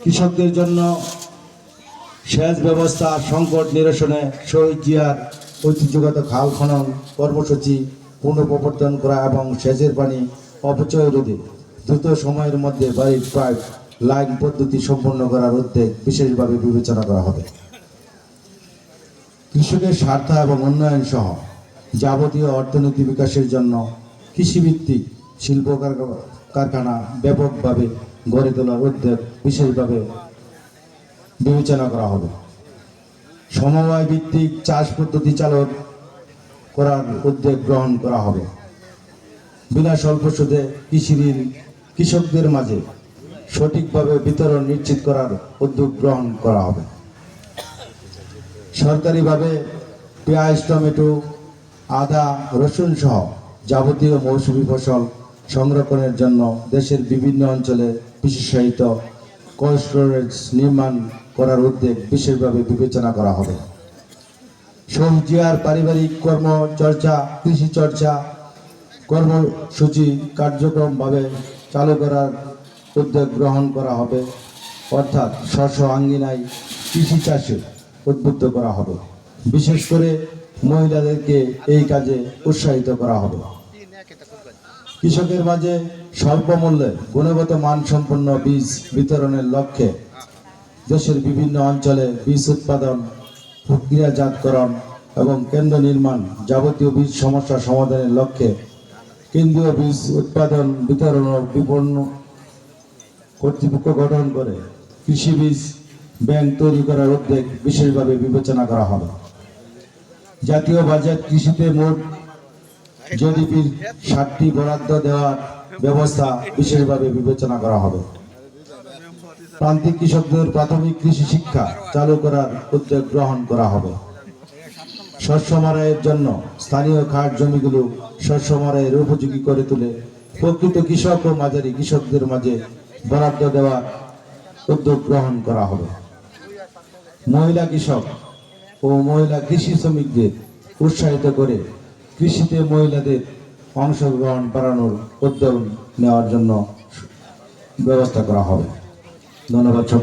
কৃষকদের জন্য সেচ ব্যবস্থা, সংকট নিরসনে শহীদ জিয়ার ঐতিহ্যগত খাল খনন কর্মসূচি পুনঃপ্রবর্তন করা এবং সেচের পানি অপচয় রোধে দ্রুত সময়ের মধ্যে বাড়ির পাইপ লাইন পদ্ধতি সম্পন্ন করার উদ্যোগ বিশেষভাবে বিবেচনা করা হবে। কৃষকের স্বার্থ এবং উন্নয়ন সহ যাবতীয় অর্থনীতি বিকাশের জন্য কৃষিভিত্তিক শিল্প কারখা- কারখানা ব্যাপকভাবে গড়ে তোলার উদ্যোগ বিশেষভাবে বিবেচনা করা হবে। সমবায় ভিত্তিক চাষ পদ্ধতি চালক করার উদ্যোগ গ্রহণ করা হবে। বিনা স্বল্প সুদে কৃষি ঋণ কৃষকদের মাঝে সঠিকভাবে বিতরণ নিশ্চিত করার উদ্যোগ গ্রহণ করা হবে। সরকারিভাবে পেঁয়াজ, টমেটো, আদা, রসুন সহ যাবতীয় মৌসুমি ফসল সংরক্ষণের জন্য দেশের বিভিন্ন অঞ্চলে বিশেষায়িত কোল্ড স্টোরেজ নির্মাণ করার উদ্যোগ বিশেষভাবে বিবেচনা করা হবে। সবজিয়ার পারিবারিক কর্মচর্চা কৃষি চর্চা কর্মসূচি কার্যক্রমভাবে চালু করার উদ্যোগ গ্রহণ করা হবে। অর্থাৎ শস্য আঙ্গিনায় কৃষি চাষে উদ্বুদ্ধ করা হবে। বিশেষ করে মহিলাদেরকে এই কাজে উৎসাহিত করা হবে। কৃষকের মাঝে স্বল্প মূল্যে গুণগত মানসম্পন্ন বীজ বিতরণের লক্ষ্যে দেশের বিভিন্ন অঞ্চলে বীজ উৎপাদন, প্রক্রিয়াজাতকরণ এবং কেন্দ্র নির্মাণ যাবতীয় বীজ সমস্যা সমাধানের লক্ষ্যে কেন্দ্রীয় বীজ উৎপাদন বিতরণ ও বিপণন কর্তৃপক্ষ গঠন করে কৃষি বীজ ব্যাংক তৈরি করার উদ্যোগ বিশেষভাবে বিবেচনা করা হবে। জাতীয় বাজেট কৃষিতে মোট জিডিপির ষাটটি বরাদ্দ দেওয়ার ব্যবস্থা বিশেষভাবে বিবেচনা করা হবে। প্রান্তিক কৃষকদের প্রাথমিক কৃষি শিক্ষা চালু করার উদ্যোগ গ্রহণ করা হবে। শস্য মারাইয়ের জন্য স্থানীয় খাট জমিগুলো শস্য মারাইয়ের উপযোগী করে তুলে প্রকৃত কৃষক ও মাঝারি কৃষকদের মাঝে বরাদ্দ দেওয়ার উদ্যোগ গ্রহণ করা হবে। মহিলা কৃষক ও মহিলা কৃষি শ্রমিকদের উৎসাহিত করে কৃষিতে মহিলাদের অংশগ্রহণ বাড়ানোর উদ্যোগ নেওয়ার জন্য ব্যবস্থা করা হবে। ধন্যবাদ